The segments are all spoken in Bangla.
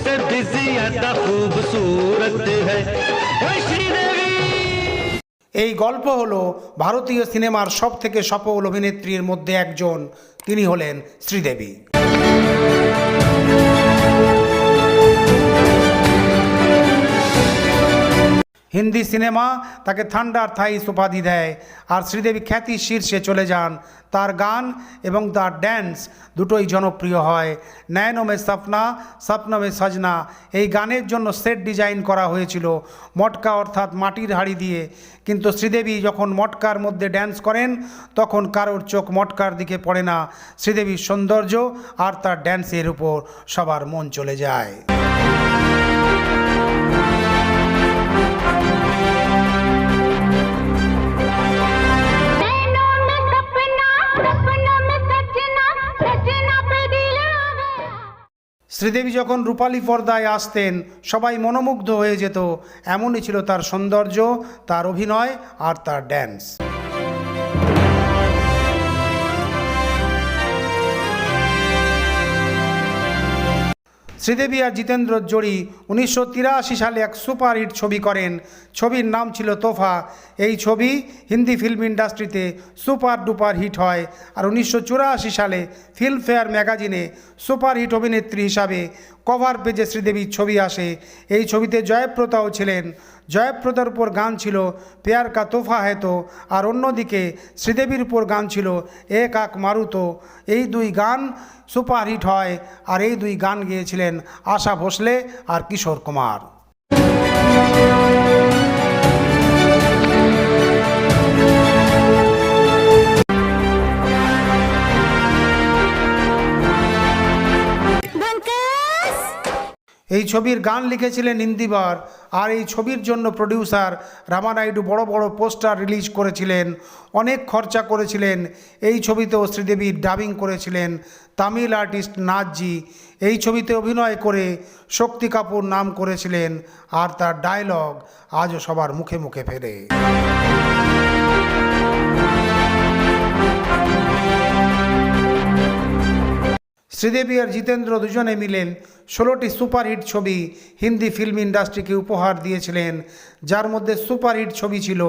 से भी ज्यादा खूबसूरत है ओए श्रीदेवी এই গল্প হলো ভারতীয় সিনেমার সব থেকে সফল অভিনেত্রীর মধ্যে একজন তিনি হলেন শ্রীদেবী হিন্দি সিনেমা তাকে থান্ডার থাইস উপাধি দেয়। আর শ্রীদেবী খ্যাতি শীর্ষে চলে যান। তার গান এবং তার ড্যান্স দুটোই জনপ্রিয় হয়। নয়নমে সপনা স্বপ্নমে সজনা এই গানের জন্য সেট ডিজাইন করা হয়েছিল। মটকা অর্থাৎ মাটির হাড়ি দিয়ে। কিন্তু শ্রীদেবী যখন মটকার মধ্যে ড্যান্স করেন, তখন কারোর চোখ মটকার দিকে পড়ে না। শ্রীদেবীর সৌন্দর্য আর তার ড্যান্সের উপর সবার মন চলে যায়। শ্রীদেবী যখন রূপালী পর্দায় আসতেন, সবাই মনোমুগ্ধ হয়ে যেত। এমনই ছিল তার সৌন্দর্য, তার অভিনয় আর তার ড্যান্স শ্রীদেবী আর জিতেন্দ্র জোড়ি উনিশশো তিরাশি সালে এক সুপারহিট ছবি করেন। ছবির নাম ছিল তোফা। এই ছবি হিন্দি ফিল্ম ইন্ডাস্ট্রিতে সুপার ডুপার হিট হয় আর উনিশশো চুরাশি সালে ফিল্মফেয়ার ম্যাগাজিনে সুপারহিট অভিনেত্রী হিসাবে কভার পেজে শ্রীদেবীর ছবি আসে। এই ছবিতে জয়প্রতাও ছিলেন। জয়প্রদার উপর গান ছিল পেয়ার কা তোফা হেতো আর অন্যদিকে শ্রীদেবীর উপর গান ছিল এক কাক মারুতো। এই দুই গান সুপারহিট হয়, আর এই দুই গান গেয়েছিলেন আশা ভোসলে আর কিশোর কুমার। এই ছবির গান লিখেছিলেন ইন্দিবার আর এই ছবির জন্য প্রডিউসার রামানাইডু বড় বড় পোস্টার রিলিজ করেছিলেন, অনেক খরচা করেছিলেন। এই ছবিতেও শ্রীদেবী ডাবিং করেছিলেন তামিল আর্টিস্ট নাথজি এই ছবিতে অভিনয় করে শক্তি কাপুর নাম করেছিলেন আর তার ডায়লগ আজও সবার মুখে মুখে ফেরে। শ্রীদেবী আর জিতেন্দ্র দুজনে মিলেন ষোলোটি সুপারহিট ছবি হিন্দি ফিল্ম ইন্ডাস্ট্রিকে উপহার দিয়েছিলেন। যার মধ্যে সুপারহিট ছবি ছিল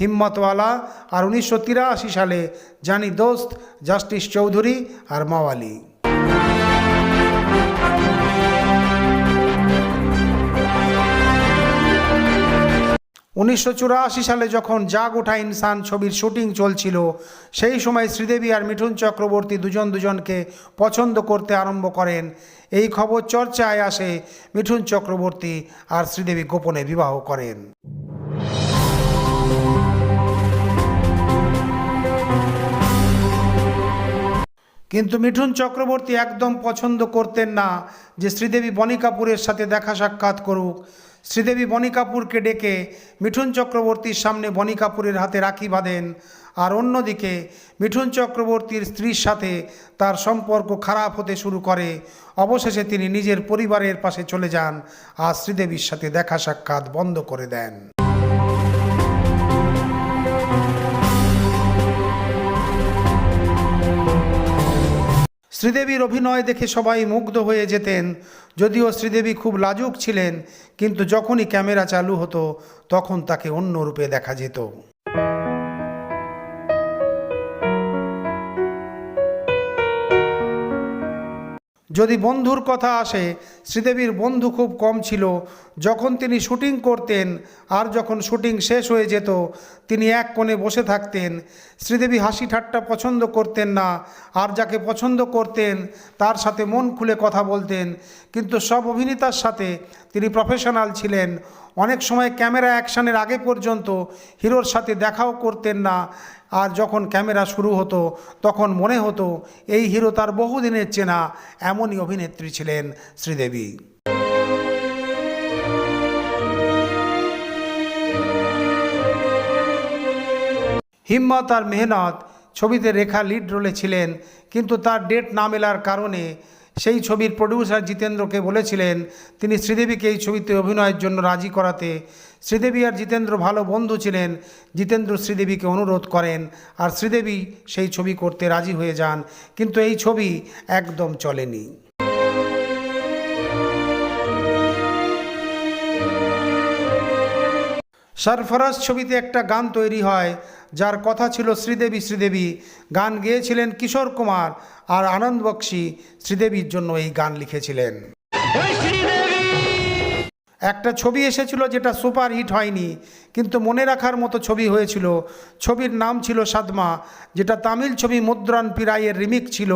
হিম্মতওয়ালা আর উনিশশো তিরাশি সালে জানি দোস্ত, জাস্টিস চৌধুরী আর মাওয়ালি। উনিশশো চুরাশি সালে যখন জাগ ওঠা ইনসান ছবির শুটিং চলছিল, সেই সময় শ্রীদেবী আর মিঠুন চক্রবর্তী দুজন দুজনকে পছন্দ করতে আরম্ভ করেন। এই খবর চর্চায় আসে মিঠুন চক্রবর্তী আর শ্রীদেবী গোপনে বিবাহ করেন। কিন্তু মিঠুন চক্রবর্তী একদম পছন্দ করতেন না যে শ্রীদেবী বনি কাপুরের সাথে দেখা সাক্ষাৎ করুক। শ্রীদেবী বনি কাপুরকে ডেকে মিঠুন চক্রবর্তীর সামনে বনি কাপুরের হাতে রাখি বাঁধেন। আর অন্যদিকে মিঠুন চক্রবর্তীর স্ত্রীর সাথে তার সম্পর্ক খারাপ হতে শুরু করে। অবশেষে তিনি নিজের পরিবারের পাশে চলে যান আর শ্রীদেবীর সাথে দেখা সাক্ষাৎ বন্ধ করে দেন। শ্রীদেবীর অভিনয় দেখে সবাই মুগ্ধ হয়ে যেতেন। যদিও শ্রীদেবী খুব লাজুক ছিলেন, কিন্তু যখনই ক্যামেরা চালু হতো, তখন তাকে অন্য রূপে দেখা যেত। যদি বন্ধুর কথা আসে, শ্রীদেবীর বন্ধু খুব কম ছিল। যখন তিনি শুটিং করতেন আর যখন শুটিং শেষ হয়ে যেত, তিনি এক কোণে বসে থাকতেন। শ্রীদেবী হাসি ঠাট্টা পছন্দ করতেন না, আর যাকে পছন্দ করতেন তার সাথে মন খুলে কথা বলতেন। কিন্তু সব অভিনেতার সাথে তিনি প্রফেশনাল ছিলেন। অনেক সময় ক্যামেরা অ্যাকশানের আগে পর্যন্ত হিরোর সাথে দেখাও করতেন না। আর যখন ক্যামেরা শুরু হতো, তখন মনে হতো এই হিরো তার বহুদিনের চেনা এমনই অভিনেত্রী ছিলেন শ্রীদেবী। হিম্মত আর মেহনত, ছবিতে রেখা লিড রোলে ছিলেন, কিন্তু তার ডেট না মেলার কারণে সেই ছবির প্রডিউসার জিতেন্দ্রকে বলেছিলেন, তিনি শ্রীদেবীকে এই ছবিতে অভিনয়ের জন্য রাজি করাতে। শ্রীদেবী আর জিতেন্দ্র ভালো বন্ধু ছিলেন। জিতেন্দ্র শ্রীদেবীকে অনুরোধ করেন, আর শ্রীদেবী সেই ছবি করতে রাজি হয়ে যান। কিন্তু এই ছবি একদম চলেনি। সরফরাজ ছবিতে একটা গান তৈরি হয় যার কথা ছিল শ্রীদেবী শ্রীদেবী। গান গেয়েছিলেন কিশোর কুমার আর আনন্দ বক্সি শ্রীদেবীর জন্য এই গান লিখেছিলেন। একটা ছবি এসেছিল যেটা সুপার হিট হয়নি কিন্তু মনে রাখার মতো ছবি হয়েছিল। ছবির নাম ছিল সাদমা যেটা তামিল ছবি মুদ্রান পিরাইয়ের রিমিক ছিল।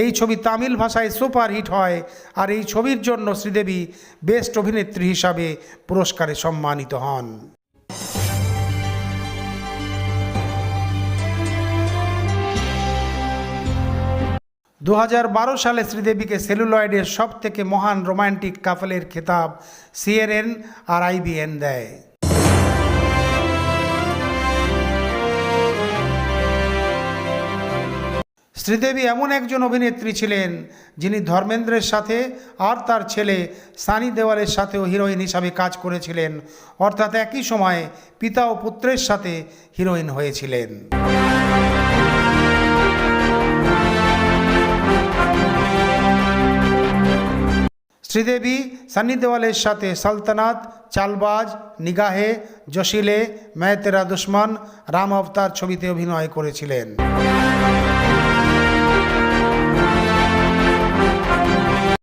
এই ছবি তামিল ভাষায় সুপার হিট হয় আর এই ছবির জন্য শ্রীদেবী বেস্ট অভিনেত্রী হিসাবে পুরস্কারে সম্মানিত হন। দু হাজার বারো সালে শ্রীদেবীকে সেলুলয়েডের সব থেকে মহান রোমান্টিক কাপলের খেতাব সিএরএন আর আইবিএন দেয়। শ্রীদেবী এমন একজন অভিনেত্রী ছিলেন যিনি ধর্মেন্দ্রের সাথে আর তার ছেলে সানি দেওয়ালের সাথেও হিরোইন হিসাবে কাজ করেছিলেন। অর্থাৎ একই সময়ে পিতা ও পুত্রের সাথে হিরোইন হয়েছিলেন। শ্রীদেবী সানি দেওয়ালের সাথে সালতানাত, চালবাজ, নিগাহে, জসিলে মেহতেরা দুশমান, রাম অবতার ছবিতে অভিনয় করেছিলেন।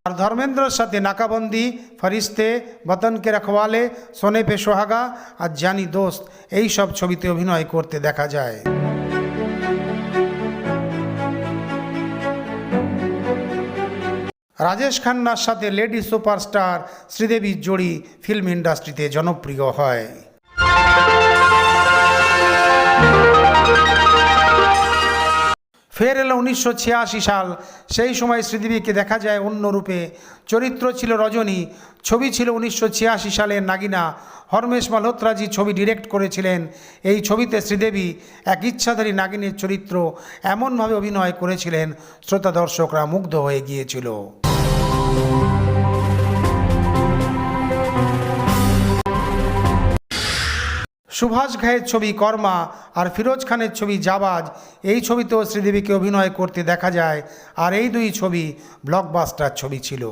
আর ধর্মেন্দ্রর সাথে নাকাবন্দি, ফরিস্তে, বতনকে রাখওয়ালে সোনে পে সোহাগা আর জানি দোস্ত এই সব ছবিতে অভিনয় করতে দেখা যায়। রাজেশ খান্নার সাথে লেডি সুপারস্টার শ্রীদেবীর জড়ি ফিল্ম ইন্ডাস্ট্রিতে জনপ্রিয় হয়। ফের এলো উনিশশো ছিয়াশি সাল। সেই সময় শ্রীদেবীকে দেখা যায় অন্য রূপে। চরিত্র ছিল রজনী, ছবি ছিল উনিশশো ছিয়াশি সালের নাগিনা। হরমেশ মালহোত্রাজি ছবি ডিরেক্ট করেছিলেন। এই ছবিতে শ্রীদেবী এক ইচ্ছাধারী নাগিনীর চরিত্র এমনভাবে অভিনয় করেছিলেন, শ্রোতা দর্শকরা মুগ্ধ হয়ে গিয়েছিল। সুভাষ ঘায়ের ছবি কর্মা আর ফিরোজ খানের ছবি জাবাজ, এই ছবিতেও শ্রীদেবীকে অভিনয় করতে দেখা যায়। আর এই দুই ছবি ব্লকবাস্টার ছবি ছিল।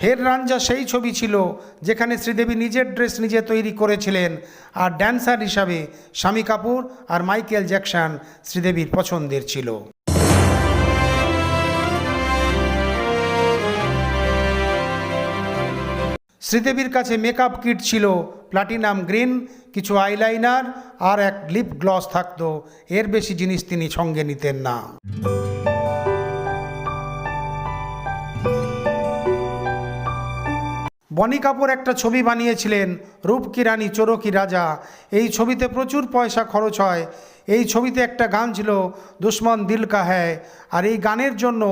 হের রাঞ্জা সেই ছবি ছিল যেখানে শ্রীদেবী নিজের ড্রেস নিজে তৈরি করেছিলেন আর ড্যান্সার হিসাবে শামি কাপুর আর মাইকেল জ্যাকসন শ্রীদেবীর পছন্দের ছিল। শ্রীদেবীর কাছে মেকআপ কিট ছিল প্লাটিনাম গ্রিন কিছু আইলাইনার আর এক লিপ গ্লস থাকতো। এর বেশি জিনিস তিনি সঙ্গে নিতেন না। বনি কাপুর একটা ছবি বানিয়েছিলেন রূপ কি রানী চোরো কি রাজা। এই ছবিতে প্রচুর পয়সা খরচ হয়। এই ছবিতে একটা গান ছিল, দুশ্মন দিল কা হ্যায় আর এই গানের জন্য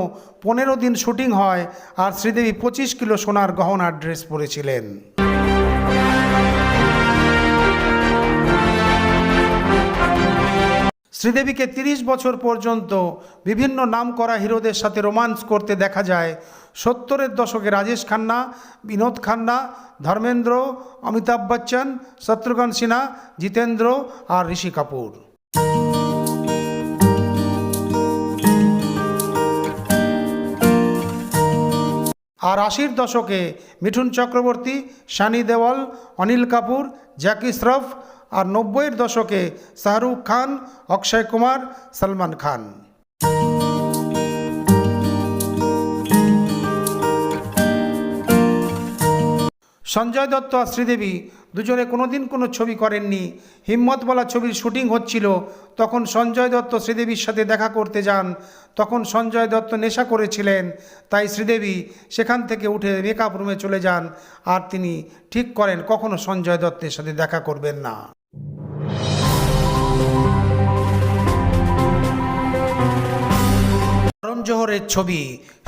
পনেরো দিন শুটিং হয়, আর শ্রীদেবী পঁচিশ কিলো সোনার গহনার ড্রেস পরেছিলেন। শ্রীদেবীকে তিরিশ বছর পর্যন্ত বিভিন্ন নাম করা হিরোদের সাথে রোমান্স করতে দেখা যায়। সত্তরের দশকে রাজেশ খান্না, বিনোদ খান্না, ধর্মেন্দ্র, অমিতাভ বচ্চন, শত্রুঘ্ন সিনহা, জিতেন্দ্র আর ঋষি কাপুর। আর আশির দশকে মিঠুন চক্রবর্তী সানি দেওয়াল, অনিল কাপুর জ্যাকি শ্রফ আর নব্বইয়ের দশকে শাহরুখ খান, অক্ষয় কুমার, সলমান খান। সঞ্জয় দত্ত আর শ্রীদেবী দুজনে কোনোদিন কোনো ছবি করেননি। হিম্মত বলা ছবির শুটিং হচ্ছিল। তখন সঞ্জয় দত্ত শ্রীদেবীর সাথে দেখা করতে যান। তখন সঞ্জয় দত্ত নেশা করেছিলেন। তাই শ্রীদেবী সেখান থেকে উঠে মেকআপ রুমে চলে যান। আর তিনি ঠিক করেন, কখনো সঞ্জয় দত্তের সাথে দেখা করবেন না। জোহরের ছবি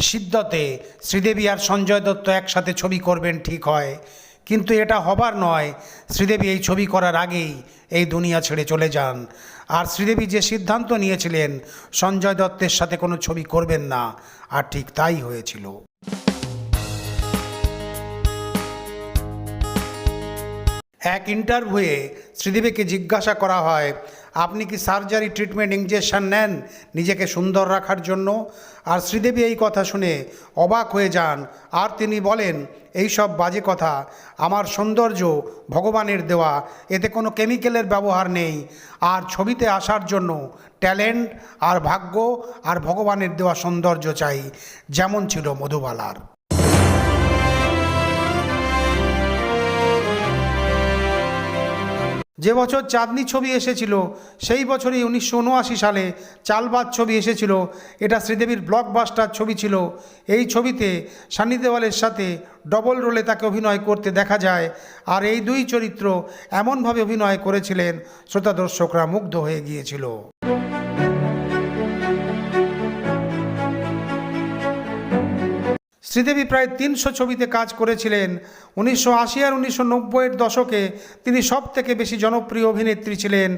সিদ্ধতে শ্রীদেবী আর সঞ্জয় দত্ত একসাথে ছবি করবেন ঠিক হয়। কিন্তু এটা হবার নয়, শ্রীদেবী এই ছবি করার আগেই এই দুনিয়া ছেড়ে চলে যান। আর শ্রীদেবী যে সিদ্ধান্ত নিয়েছিলেন, সঞ্জয় দত্তের সাথে কোনো ছবি করবেন না। আর ঠিক তাই হয়েছিল। এক ইন্টারভিউয়ে শ্রীদেবীকে জিজ্ঞাসা করা হয় আপনি কি সার্জারি ট্রিটমেন্ট ইঞ্জেকশন নেন নিজেকে সুন্দর রাখার জন্য? আর শ্রীদেবী এই কথা শুনে অবাক হয়ে যান। আর তিনি বলেন, এই সব বাজে কথা। আমার সৌন্দর্য ভগবানের দেওয়া। এতে কোনো কেমিক্যালের ব্যবহার নেই। আর ছবিতে আসার জন্য ট্যালেন্ট আর ভাগ্য আর ভগবানের দেওয়া সৌন্দর্য চাই। যেমন ছিল মধুবালার। যে বছর চাঁদনি ছবি এসেছিল, সেই বছরই উনিশশো উনআশি সালে চালবাজ ছবি এসেছিল। এটা শ্রীদেবীর ব্লকবাস্টার ছবি ছিল। এই ছবিতে সানি দেওয়ালের সাথে ডবল রোলে তাকে অভিনয় করতে দেখা যায়। আর এই দুই চরিত্র এমনভাবে অভিনয় করেছিলেন, শ্রোতা দর্শকরা মুগ্ধ হয়ে গিয়েছিল। শ্রীদেবী প্রায় তিনশো ছবিতে কাজ করেছিলেন। উনিশশো আশি আর উনিশশো নব্বইয়ের দশকে তিনি সব থেকে বেশি জনপ্রিয় অভিনেত্রী ছিলেন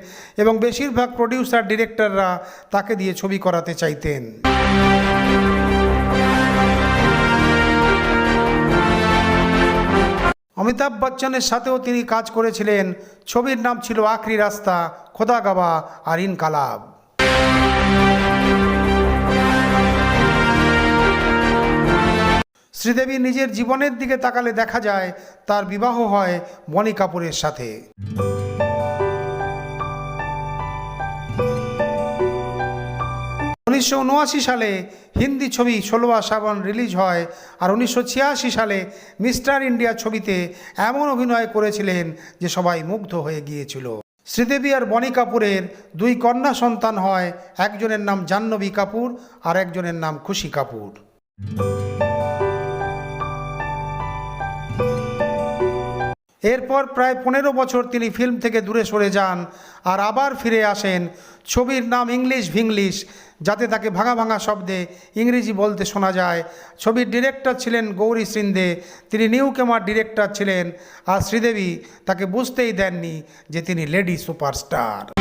এবং বেশিরভাগ প্রডিউসার, ডিরেক্টররা তাকে দিয়ে ছবি করাতে চাইতেন। অমিতাভ বচ্চনের সাথেও তিনি কাজ করেছিলেন। ছবির নাম ছিল আখরি রাস্তা খোদা গাবা আর ইনকালাব। শ্রীদেবী নিজের জীবনের দিকে তাকালে দেখা যায়, তার বিবাহ হয় বনি কাপুরের সাথে। উনিশশো উনআশি সালে হিন্দি ছবি ষোলোয়া শ্রাবণ রিলিজ হয় আর উনিশশো ছিয়াশি সালে মিস্টার ইন্ডিয়া ছবিতে এমন অভিনয় করেছিলেন যে সবাই মুগ্ধ হয়ে গিয়েছিল। শ্রীদেবী আর বনি কাপুরের দুই কন্যা সন্তান হয়, একজনের নাম জাহ্নবী কাপুর আর একজনের নাম খুশি কাপুর। এরপর প্রায় পনেরো বছর তিনি ফিল্ম থেকে দূরে সরে যান আর আবার ফিরে আসেন। ছবির নাম ইংলিশ ভিংলিশ, যাতে তাকে ভাঙা ভাঙা শব্দে ইংরেজি বলতে শোনা যায়। ছবির ডিরেক্টর ছিলেন গৌরী সিন্ধে, তিনি নিউ কেমার ডিরেক্টর ছিলেন আর শ্রীদেবী তাকে বুঝতেই দেননি যে তিনি লেডি সুপারস্টার।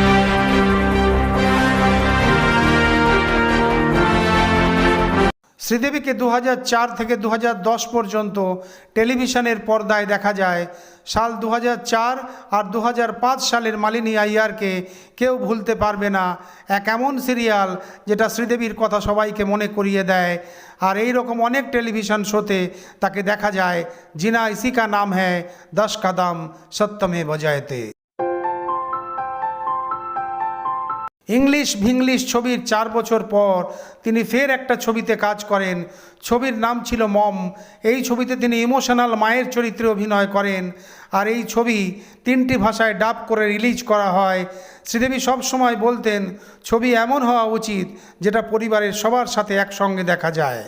শ্রীদেবীকে দু হাজার চার থেকে দু হাজার দশ পর্যন্ত টেলিভিশনের পর্দায় দেখা যায়। সাল দু হাজার চার আর দু হাজার পাঁচ সালের মালিনী আইয়ারকে কেউ ভুলতে পারবে না। এক এমন সিরিয়াল যেটা শ্রীদেবীর কথা সবাইকে মনে করিয়ে দেয়। আর এই রকম অনেক টেলিভিশন শোতে তাকে দেখা যায়। জিনা ইসি কা নাম হ্যায়, দশ কাদাম সত্যমে বজায়তে। ইংলিশ ভিংলিশ ছবির চার বছর পর তিনি ফের একটা ছবিতে কাজ করেন। ছবির নাম ছিল মম। এই ছবিতে তিনি ইমোশনাল মায়ের চরিত্রে অভিনয় করেন। আর এই ছবি তিনটি ভাষায় ডাব করে রিলিজ করা হয়। শ্রীদেবী সবসময় বলতেন, ছবি এমন হওয়া উচিত যেটা পরিবারের সবার সাথে একসঙ্গে দেখা যায়।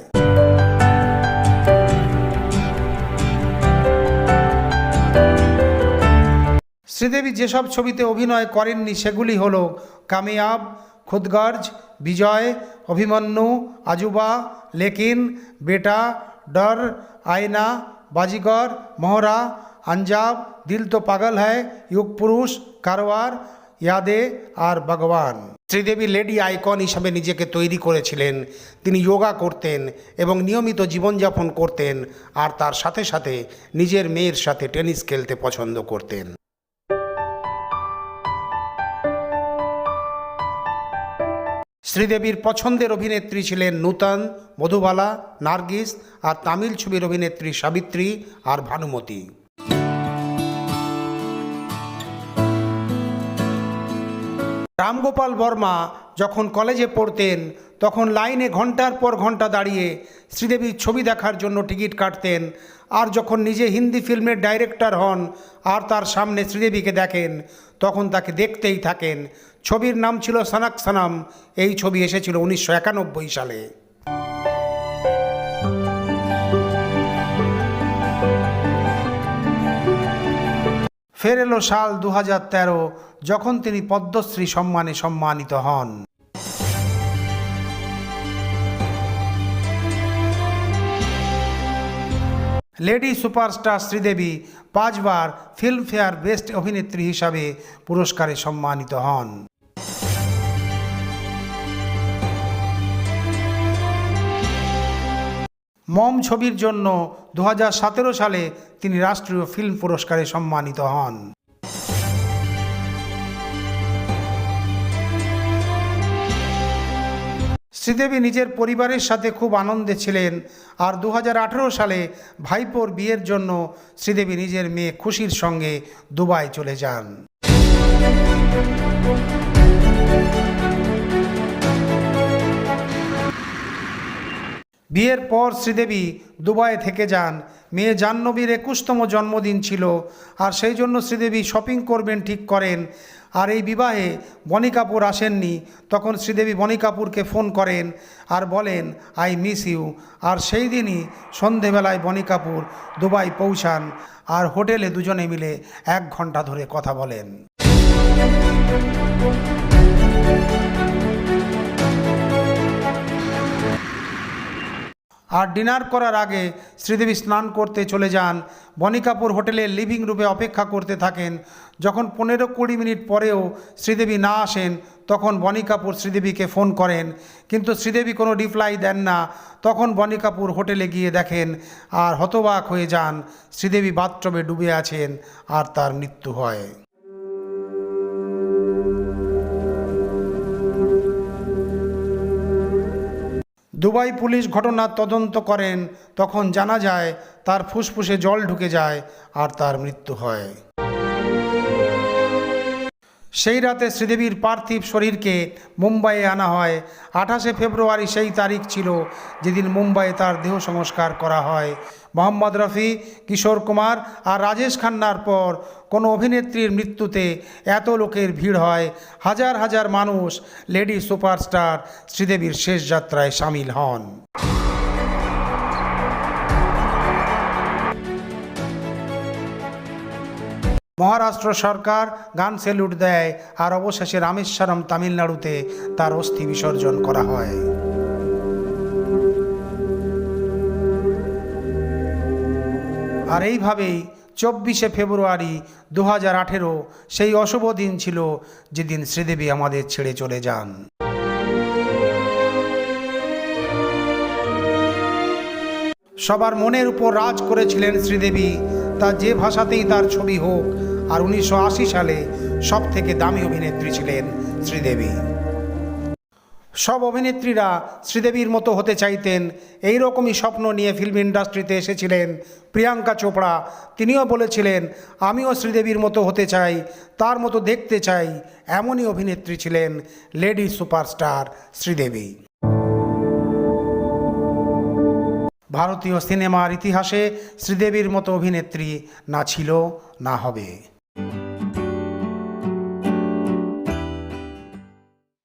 শ্রীদেবী যেসব ছবিতে অভিনয় করেননি, সেগুলি হল কামিয়াব খুদগর্জ বিজয়, অভিমন্যু, আজুবা, লেকিন, বেটা, ডর, আয়না, বাজিগর, মোহরা, আঞ্জাব, দিল তো পাগল হ্যায় যুগ পুরুষ, কারওয়ার, ইয়াদে আর ভগবান। শ্রীদেবী লেডি আইকন হিসাবে নিজেকে তৈরি করেছিলেন। তিনি যোগা করতেন এবং নিয়মিত জীবনযাপন করতেন আর তার সাথে সাথে নিজের মেয়ের সাথে টেনিস খেলতে পছন্দ করতেন। শ্রীদেবীর পছন্দের অভিনেত্রী ছিলেন নূতন মধুবালা নার্গিস আর তামিল ছবির অভিনেত্রী সাবিত্রী আর ভানুমতি। রামগোপাল বর্মা যখন কলেজে পড়তেন, তখন লাইনে ঘণ্টার পর ঘণ্টা দাঁড়িয়ে শ্রীদেবীর ছবি দেখার জন্য টিকিট কাটতেন। আর যখন নিজে হিন্দি ফিল্মের ডাইরেক্টর হন আর তার সামনে শ্রীদেবীকে দেখেন, তখন তাকে দেখতেই থাকেন। ছবির নাম ছিল সানাক সানাম এই ছবি এসেছিল উনিশশো একানব্বই সালে। ফের এলো সাল দু হাজার তেরো, যখন তিনি পদ্মশ্রী সম্মানে সম্মানিত হন। লেডি সুপারস্টার শ্রীদেবী পাঁচবার ফিল্মফেয়ার বেস্ট অভিনেত্রী হিসাবে পুরস্কারে সম্মানিত হন। মম ছবির জন্য দু হাজার সতেরো সালে তিনি রাষ্ট্রীয় ফিল্ম পুরস্কারে সম্মানিত হন। শ্রীদেবী নিজের পরিবারের সাথে খুব আনন্দে ছিলেন আর দু হাজার আঠেরো সালে ভাইপোর বিয়ের জন্য শ্রীদেবী নিজের মেয়ে খুশির সঙ্গে দুবাই চলে যান। বিয়ের পর শ্রীদেবী দুবাই থেকে যান। মেয়ে জাহ্নবীর একুশতম জন্মদিন ছিল আর সেই জন্য শ্রীদেবী শপিং করবেন, ঠিক করেন। আর এই বিবাহে বনি কাপুর আসেননি। তখন শ্রীদেবী বনি কাপুরকে ফোন করেন আর বলেন, আই মিস ইউ। আর সেই দিনই সন্ধেবেলায় বনি কাপুর দুবাই পৌঁছান আর হোটেলে দুজনে মিলে এক ঘণ্টা ধরে কথা বলেন। আর ডিনার করার আগে শ্রীদেবী স্নান করতে চলে যান। বনি কাপুর হোটেলের লিভিং রুমে অপেক্ষা করতে থাকেন। যখন পনেরো কুড়ি মিনিট পরেও শ্রীদেবী না আসেন, তখন বনি কাপুর শ্রীদেবীকে ফোন করেন। কিন্তু শ্রীদেবী কোনো রিপ্লাই দেন না। তখন বনি কাপুর হোটেলে গিয়ে দেখেন আর হতবাক হয়ে যান। শ্রীদেবী বাথটবে ডুবে আছেন আর তার মৃত্যু হয়। দুবাই পুলিশ ঘটনার তদন্ত করেন, তখন জানা যায় তার ফুসফুসে জল ঢুকে যায় আর তার মৃত্যু হয়। সেই রাতে শ্রীদেবীর পার্থিব শরীরকে মুম্বাইয়ে আনা হয়। আঠাশে ফেব্রুয়ারি সেই তারিখ ছিল যেদিন মুম্বাইয়ে তার দেহ সংস্কার করা হয়। মোহাম্মদ রফি, কিশোর কুমার আর রাজেশ খান্নার পর কোনো অভিনেত্রীর মৃত্যুতে এত লোকের ভিড় হয়। হাজার হাজার মানুষ লেডি সুপারস্টার শ্রীদেবীর শেষ যাত্রায় সামিল হন। মহারাষ্ট্র সরকার গান স্যালুট দেয় আর অবশেষে রামেশ্বরম তামিলনাড়ুতে তার অস্থি বিসর্জন করা হয়। আর এইভাবেই চব্বিশে ফেব্রুয়ারি দু হাজার আঠেরো সেই অশুভ দিন ছিল যেদিন শ্রীদেবী আমাদের ছেড়ে চলে যান। সবার মনের উপর রাজ করেছিলেন শ্রীদেবী, তা যে ভাষাতেই তার ছবি হোক, আর উনিশশো আশি সালে সব থেকে দামি অভিনেত্রী ছিলেন শ্রীদেবী। সব অভিনেত্রীরা শ্রীদেবীর মতো হতে চাইতেন। এই রকমই স্বপ্ন নিয়ে ফিল্ম ইন্ডাস্ট্রিতে এসেছিলেন প্রিয়াঙ্কা চোপড়া। তিনিও বলেছিলেন, আমিও শ্রীদেবীর মতো হতে চাই, তার মতো দেখতে চাই। এমনই অভিনেত্রী ছিলেন লেডি সুপারস্টার শ্রীদেবী। ভারতীয় সিনেমার ইতিহাসে শ্রীদেবীর মতো অভিনেত্রী না ছিল, না হবে।